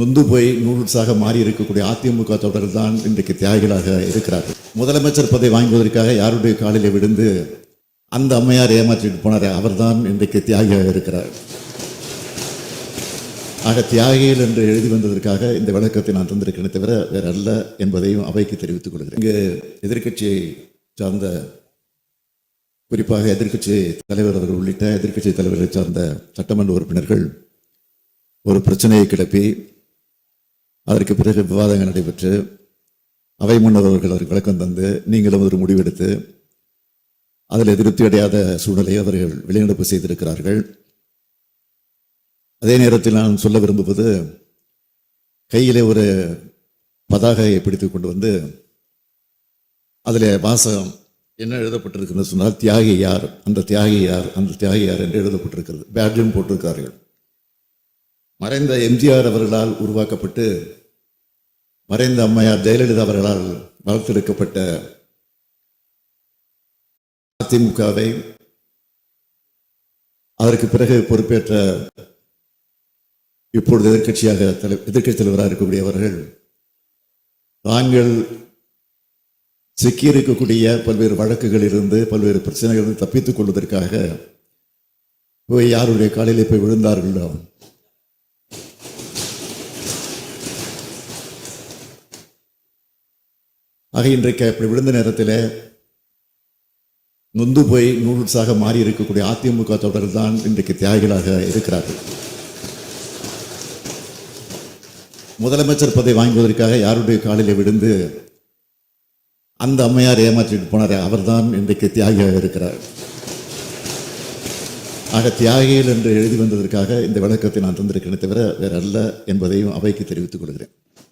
நொந்து போய் நூறுசாக மாறி இருக்கக்கூடிய அதிமுக தொடர் தான் இன்றைக்கு தியாகிகளாக இருக்கிறார்கள். முதலமைச்சர் பதவி வாங்குவதற்காக யாருடைய காலில் விழுந்து அந்த அம்மையார் ஏமாற்றிட்டு போனார் அவர்தான் இன்றைக்கு தியாகியாக இருக்கிறார். ஆக தியாகிகள் என்று எழுதி வந்ததற்காக இந்த விளக்கத்தை நான் தந்திருக்கிறேன் தவிர வேற அல்ல என்பதையும் அவைக்கு தெரிவித்துக் கொள்கிறேன். இங்கு எதிர்க்கட்சியை சார்ந்த குறிப்பாக எதிர்க்கட்சி தலைவர் அவர்கள் உள்ளிட்ட எதிர்க்கட்சி தலைவர்களை சார்ந்த சட்டமன்ற உறுப்பினர்கள் ஒரு பிரச்சனையை கிளப்பி அதற்கு பிறகு விவாதங்கள் நடைபெற்று அவை முன்னர் அவர்கள் அதற்கு விளக்கம் தந்து நீங்களும் ஒரு முடிவெடுத்து அதில் திருப்தி அடையாத சூழ்நிலையை அவர்கள் வெளிநடப்பு செய்திருக்கிறார்கள். அதே நேரத்தில் நான் சொல்ல விரும்புவது கையிலே ஒரு பதாகையை பிடித்து கொண்டு வந்து அதில் வாசகம் என்ன எழுதப்பட்டிருக்குன்னு சொன்னால் தியாகி யார் அந்த தியாகி யார் அந்த தியாகி யார் என்று எழுதப்பட்டிருக்கிறது. பேட்ஜும் போட்டிருக்கிறார்கள். மறைந்த எம்ஜிஆர் அவர்களால் உருவாக்கப்பட்டு மறைந்த அம்மையார் ஜெயலலிதா அவர்களால் வளர்த்தெடுக்கப்பட்ட அதிமுகவை அதற்கு பிறகு பொறுப்பேற்ற இப்பொழுது எதிர்க்கட்சியாக தலை எதிர்க்கட்சி தலைவராக இருக்கக்கூடியவர்கள் தாங்கள் சிக்கியிருக்கக்கூடிய பல்வேறு வழக்குகளிலிருந்து பல்வேறு பிரச்சனைகளிலிருந்து தப்பித்துக் கொள்வதற்காக போய் யாருடைய காலையில் போய் விழுந்தார்களோ ஆக இன்றைக்கு அப்படி விழுந்த நேரத்தில் நொந்து போய் நூல்ஸாக மாறி இருக்கக்கூடிய அதிமுக தொடர் தான் இன்றைக்கு தியாகிகளாக இருக்கிறார்கள். முதலமைச்சர் பதவி வாங்குவதற்காக யாருடைய காலில் விழுந்து அந்த அம்மையார் ஏமாற்றிட்டு போனார் அவர்தான் இன்றைக்கு தியாகியாக இருக்கிறார். ஆக தியாகிகள் என்று எழுதி வந்ததற்காக இந்த விளக்கத்தை நான் தந்திருக்கிறேன் தவிர வேற அல்ல என்பதையும் அவைக்கு தெரிவித்துக் கொள்கிறேன்.